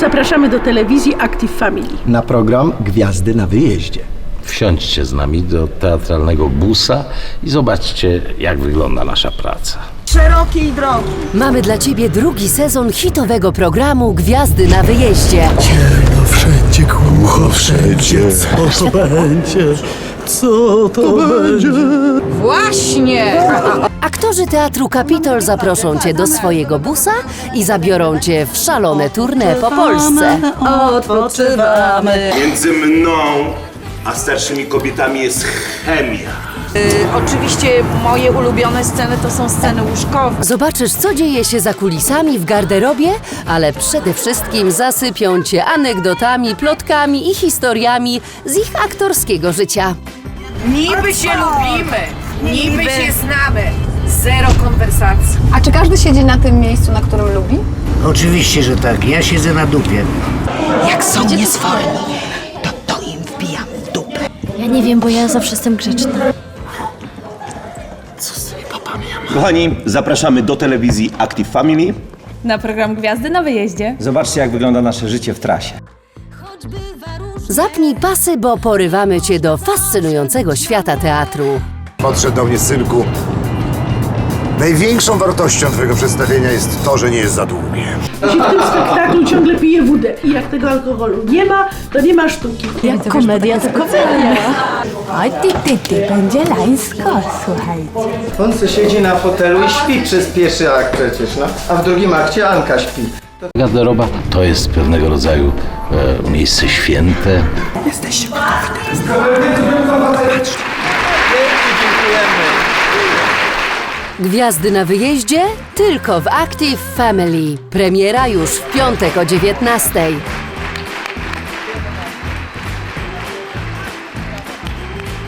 Zapraszamy do telewizji Active Family. Na program Gwiazdy na wyjeździe. Wsiądźcie z nami do teatralnego busa i zobaczcie, jak wygląda nasza praca. szerokiej drogi. Mamy dla Ciebie drugi sezon hitowego programu Gwiazdy na wyjeździe. No wszędzie głucho, wszędzie. Co będzie? Co to, będzie? Właśnie! Aktorzy Teatru Kapitol zaproszą Cię do swojego busa i zabiorą Cię w szalone tournée po Polsce. Odpoczywamy. Między mną a starszymi kobietami jest chemia. Oczywiście moje ulubione sceny to są sceny łóżkowe. Zobaczysz, co dzieje się za kulisami w garderobie, ale przede wszystkim zasypią Cię anegdotami, plotkami i historiami z ich aktorskiego życia. Niby się lubimy, niby się znamy. Zero konwersacji. A czy każdy siedzi na tym miejscu, na którym lubi? Oczywiście, że tak. Ja siedzę na dupie. Jak są niesforni, to to im wbijam w dupę. Ja nie wiem, bo ja zawsze jestem grzeczna. Kochani, zapraszamy do telewizji Active Family. Na program Gwiazdy na wyjeździe. Zobaczcie, jak wygląda nasze życie w trasie. Zapnij pasy, bo porywamy Cię do fascynującego świata teatru. Podszedł do mnie synku. Największą wartością twojego przedstawienia jest to, że nie jest za długie. Się w tym spektaklu ciągle pije wódę i jak tego alkoholu nie ma, to nie ma sztuki. Jak komedia, to komedia. Oj, ty, ty, ty, będzie lańsko, słuchajcie. On co siedzi na fotelu i śpi przez pierwszy akt przecież, no. A w drugim akcie Anka śpi. Garderoba to jest pewnego rodzaju e, miejsce święte. Gwiazdy na wyjeździe tylko w Active Family. Premiera już w piątek o 19:00.